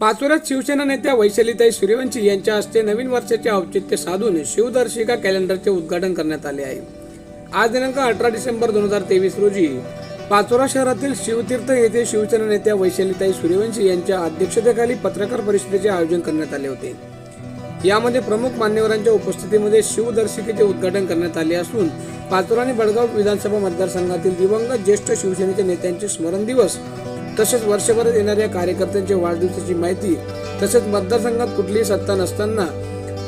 पाचोऱ्यात शिवसेना नेत्या वैशालीताई सूर्यवंशी यांच्या हस्ते नवीन वर्षाचे औचित्य साधून शिवदर्शिका कॅलेंडरचे उद्घाटन करण्यात आले आहे. आज दिनांक अठरा डिसेंबर दोन हजार तेवीस रोजी पाचोरा शहरातील शिवतीर्थ येथे शिवसेना नेत्या वैशालीताई सूर्यवंशी यांच्या अध्यक्षतेखाली पत्रकार परिषदेचे आयोजन करण्यात आले होते. यामध्ये प्रमुख मान्यवरांच्या उपस्थितीमध्ये शिवदर्शिकेचे उद्घाटन करण्यात आले असून पाचोरा आणि बडगाव विधानसभा मतदारसंघातील दिवंगत ज्येष्ठ शिवसेनेच्या नेत्यांचे स्मरण दिवस तसेच वर्षभरात येणाऱ्या कार्यकर्त्यांच्या वाढदिवसाची माहिती तसेच मतदारसंघात कुठलीही सत्ता नसताना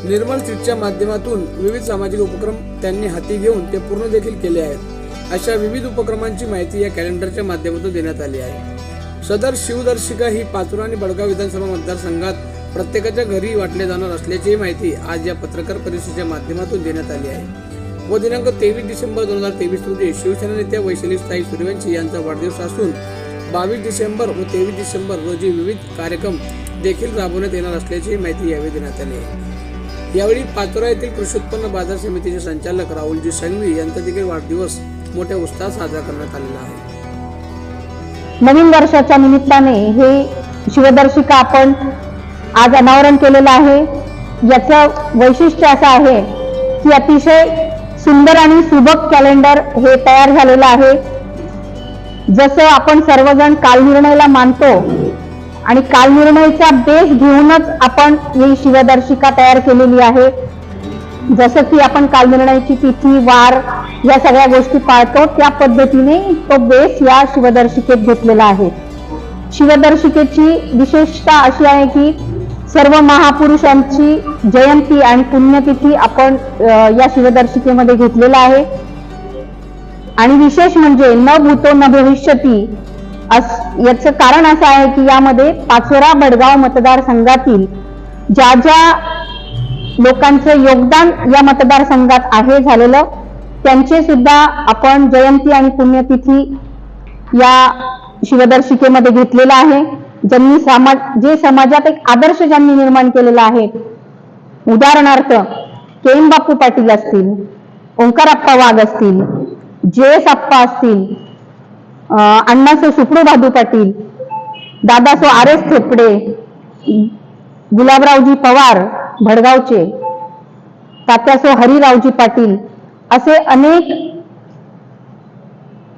निर्मल स्ट्रीटच्या माध्यमातून विविध सामाजिक उपक्रम त्यांनी हाती घेऊन ते पूर्ण देखील केले आहेत. अशा विविध उपक्रमांची माहिती या कॅलेंडरच्या माध्यमातून देण्यात आली आहे. सदर शिवदर्शिका ही पाचोरा आणि बडगाव विधानसभा मतदारसंघात प्रत्येकाच्या घरी वाटले जाणार असल्याची माहिती आज या पत्रकार परिषदेच्या माध्यमातून देण्यात आली आहे. व दिनांक तेवीस डिसेंबर दोन हजार तेवीस रोजी शिवसेना नेत्या वैशाली स्थायी सूर्यवंशी यांचा वाढदिवस असून बावीस डिसेंबर व तेवीस डिसेंबर रोजी विविध कार्यक्रम देखील राबवण्यात येणार असल्याची माहिती यावेळी देण्यात आली. यावेळी पाचोरा येथील कृषी उत्पन्न बाजार समितीचे संचालक राहुलजी संघवी यांचा देखील वाढदिवस मोठ्या उत्साहात साजरा करण्यात आलेला आहे. नवीन वर्षाच्या निमित्ताने हे शिवदर्शिका आपण आज अनावरण केलेलं आहे. याचं वैशिष्ट्य असं आहे की अतिशय सुंदर आणि सुबक कॅलेंडर हे तयार झालेलं आहे. जसं आपण सर्वजण कालनिर्णयला मानतो आणि कालनिर्णयचा बेस घेऊनच आपण ही शिवदर्शिका तयार केलेली आहे. जसं की आपण कालनिर्णयाची तिथी वार या सगळ्या गोष्टी पाळतो त्या पद्धतीने तो बेस या शिवदर्शिकेत घेतलेला आहे. शिवदर्शिकेची विशेषता अशी आहे की सर्व महापुरुषांची जयंती आणि पुण्यतिथी आपण या शिवदर्शिकेमध्ये घेतलेला आहे. आणि विशेष म्हणजे न भूतो न भविष्यती अस याचं कारण असं आहे की यामध्ये पाचोरा बडगाव मतदारसंघातील ज्या ज्या लोकांचं योगदान या मतदारसंघात आहे झालेलं त्यांचे सुद्धा आपण जयंती आणि पुण्यतिथी या शिवदर्शिकेमध्ये घेतलेला आहे. ज्यांनी समाज जे समाजात एक आदर्श ज्यांनी निर्माण केलेला आहे उदाहरणार्थ केम बापू पाटील असतील ओंकारप्पा वाघ असतील जे एस आप्पा असतील अण्णा अण्णासो सुपडू भादू पाटील दादासो आर एस थेपडे गुलाबरावजी पवार भडगावचे तात्यासो हरिरावजी पाटील असे अनेक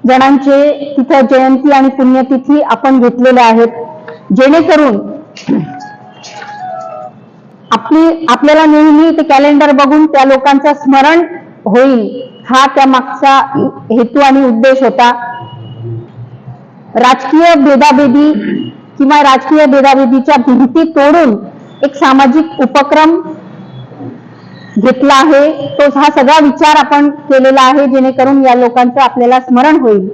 जणांचे तिथं जयंती आणि पुण्यतिथी आपण घेतलेल्या आहेत. जेणेकरून आपली आपल्याला नेहमी ते कॅलेंडर बघून त्या लोकांचं स्मरण होईल. हा त्या मागचा हेतू आणि उद्देश होता. राजकीय भेदाभेदी किंवा राजकीय भेदाभेदीच्या भिंती तोडून एक सामाजिक उपक्रम घेतला आहे. तो हा सगळा विचार आपण केलेला आहे जेणेकरून या लोकांचं आपल्याला स्मरण होईल.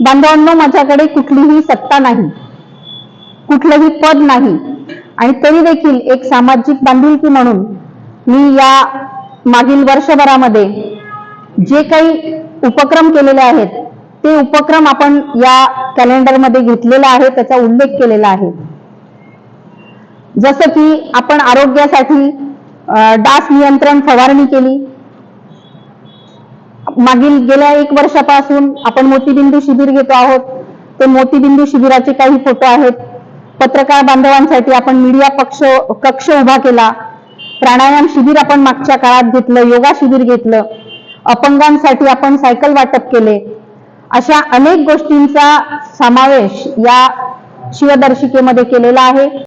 बांधवांनो माझ्याकडे कुठलीही सत्ता नाही कुठलंही पद नाही आणि तरी देखील एक सामाजिक बांधिलकी म्हणून मी या मागील वर्षभरामध्ये जे काही उपक्रम केलेले आहेत ते उपक्रम आपण या कॅलेंडरमध्ये घेतलेला आहे त्याचा उल्लेख केलेला आहे. जसं की आपण आरोग्यासाठी डास नियंत्रण फवारणी केली. मागील गेल्या एक वर्षापासून आपण मोतीबिंदू शिबिर घेतो आहोत. ते मोतीबिंदू शिबिराचे काही फोटो आहेत. पत्रकार बांधवांसाठी आपण मीडिया पक्ष कक्ष उभा केला. प्राणायाम शिबिर आपण मागच्या काळात घेतलं योगा शिबिर घेतलं अपंगांसाठी आपण सायकल वाटप केले. अशा अनेक गोष्टींचा समावेश या शिवदर्शिकेमध्ये केलेला आहे.